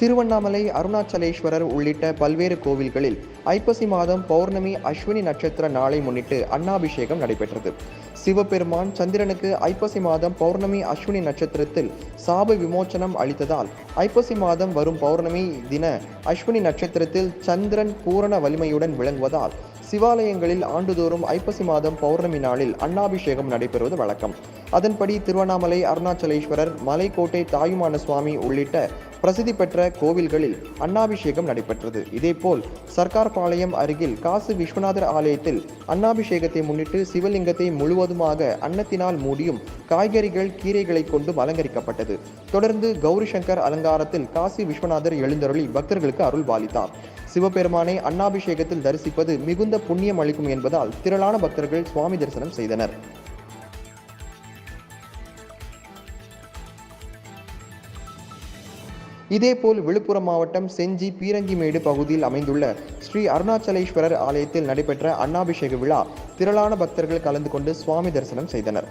திருவண்ணாமலை அருணாச்சலேஸ்வரர் உள்ளிட்ட பல்வேறு கோவில்களில் ஐப்பசி மாதம் பௌர்ணமி அஸ்வினி நட்சத்திர நாளை முன்னிட்டு அன்னாபிஷேகம் நடைபெற்றது. சிவபெருமான் சந்திரனுக்கு ஐப்பசி மாதம் பௌர்ணமி அஸ்வினி நட்சத்திரத்தில் சாப விமோச்சனம் அளித்ததால் ஐப்பசி மாதம் வரும் பௌர்ணமி தின அஸ்வினி நட்சத்திரத்தில் சந்திரன் பூரண வலிமையுடன் விளங்குவதால் சிவாலயங்களில் ஆண்டுதோறும் ஐப்பசி மாதம் பௌர்ணமி நாளில் அன்னாபிஷேகம் நடைபெறுவது வழக்கம். அதன்படி திருவண்ணாமலை அருணாச்சலேஸ்வரர் மலைக்கோட்டை தாயுமான சுவாமி உள்ளிட்ட பிரசித்தி பெற்ற கோவில்களில் அன்னாபிஷேகம் நடைபெற்றது. இதேபோல் சர்க்கார் பாளையம் அருகில் காசி விஸ்வநாதர் ஆலயத்தில் அன்னாபிஷேகத்தை முன்னிட்டு சிவலிங்கத்தை முழுவதுமாக அன்னத்தினால் மூடியும் காய்கறிகள் கீரைகளை கொண்டும் அலங்கரிக்கப்பட்டது. தொடர்ந்து கௌரி சங்கர் அலங்காரத்தில் காசி விஸ்வநாதர் எழுந்தருளி பக்தர்களுக்கு அருள் பாலித்தார் சிவபெருமானை அன்னாபிஷேகத்தில் தரிசிப்பது மிகுந்த புண்ணியம் அளிக்கும் என்பதால் திரளான பக்தர்கள் சுவாமி தரிசனம் செய்தனர். இதேபோல் விழுப்புரம் மாவட்டம் செஞ்சி பீரங்கிமேடு பகுதியில் அமைந்துள்ள ஸ்ரீ அருணாச்சலேஸ்வரர் ஆலயத்தில் நடைபெற்ற அன்னாபிஷேக விழா திரளான பக்தர்கள் கலந்து கொண்டு சுவாமி தரிசனம் செய்தனர்.